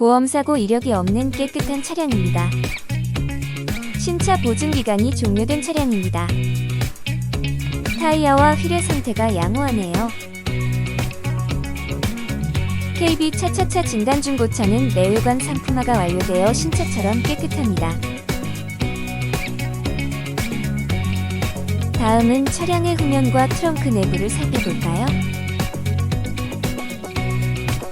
보험사고 이력이 없는 깨끗한 차량입니다. 신차 보증 기간이 종료된 차량입니다. 타이어와 휠의 상태가 양호하네요. KB 차차차 진단 중고차는 내외관 상품화가 완료되어 신차처럼 깨끗합니다. 다음은 차량의 후면과 트렁크 내부를 살펴볼까요?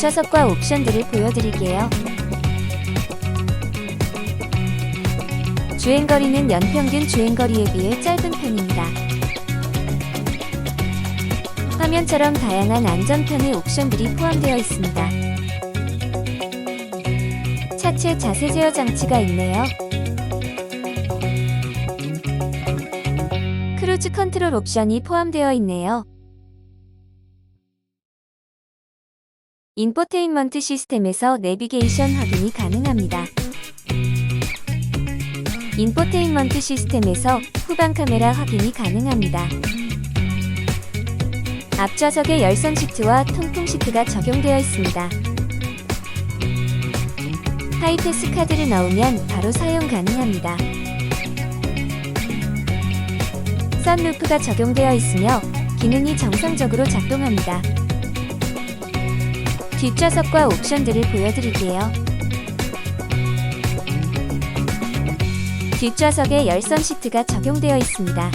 앞좌석과 옵션들을 보여드릴게요. 주행거리는 연평균 주행거리에 비해 짧은 편입니다. 화면처럼 다양한 안전편의 옵션들이 포함되어 있습니다. 차체 자세 제어 장치가 있네요. 크루즈 컨트롤 옵션이 포함되어 있네요. 인포테인먼트 시스템에서 내비게이션 확인이 가능합니다. 인포테인먼트 시스템에서 후방 카메라 확인이 가능합니다. 앞좌석에 열선 시트와 통풍 시트가 적용되어 있습니다. 하이패스 카드를 넣으면 바로 사용 가능합니다. 선루프가 적용되어 있으며 기능이 정상적으로 작동합니다. 뒷좌석과 옵션들을 보여드릴게요. 뒷좌석에 열선 시트가 적용되어 있습니다.